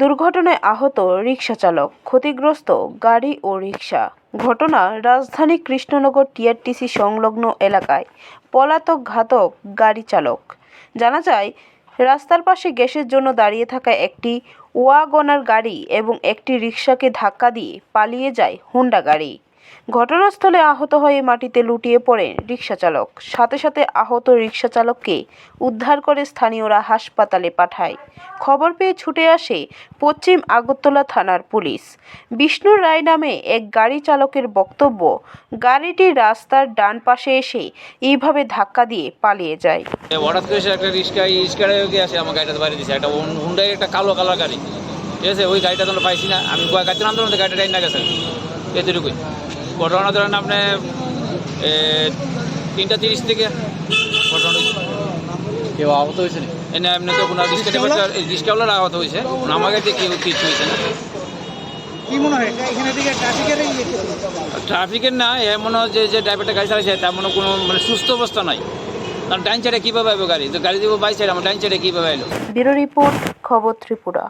দুর্ঘটনায় আহত রিক্সা চালক ক্ষতিগ্রস্ত গাড়ি ও রিকশা। ঘটনা রাজধানী কৃষ্ণনগর টিআরটিসি সংলগ্ন এলাকায় পলাতক ঘাতক গাড়ি চালক। জানা যায়, রাস্তার পাশে গ্যাসের জন্য দাঁড়িয়ে থাকা একটি ওয়াগনার গাড়ি এবং একটি রিকশাকে ধাক্কা দিয়ে পালিয়ে যায় হোন্ডা গাড়ি। ঘটনাস্থলে আহত হয়ে মাটিতে লুটিয়ে পড়েন রিকশা চালক সাথে সাথে আহত রিকশা চালককে উদ্ধার করে স্থানীয়রা হাসপাতালে পাঠায়। খবর পেয়ে ছুটে আসে পশ্চিম আগরতলা থানার পুলিশ। বিষ্ণু রায় নামে এক গাড়ি চালকের বক্তব্য, গাড়িটি রাস্তার ডান পাশে এসে এইভাবে ধাক্কা দিয়ে পালিয়ে যায়। হঠাৎ করে একটা রিক্সা গিয়ে আমার গাড়িটা একটা হুন্ডাই একটা কালো কালার গাড়ি। ঠিক আছে? ওই গাড়িটা তোমরা পাইছি না। আমি নামতে গাড়িটা না গেছে। এতটুকুই। ঘটনা ধরেন আপনি তিনটা তিরিশ থেকে ঘটনা। কেউ আহত হয়েছে এনে এমনি তো কোনো আহত হয়েছে। কেউ কিছু হয়েছে না। মনে হয়? ট্রাফিকের না এমন যে যে ড্রাইভারটা গাড়ি চালাইছে তার মনে কোনো মানে সুস্থ অবস্থা নাই। কারণ ডাইন সাইডে কীভাবে আইবো গাড়ি? তো গাড়ি দিব বাই সাইড আমার ডাইন সাইডে কীভাবে এলো ব্যুরো রিপোর্ট খবর ত্রিপুরা।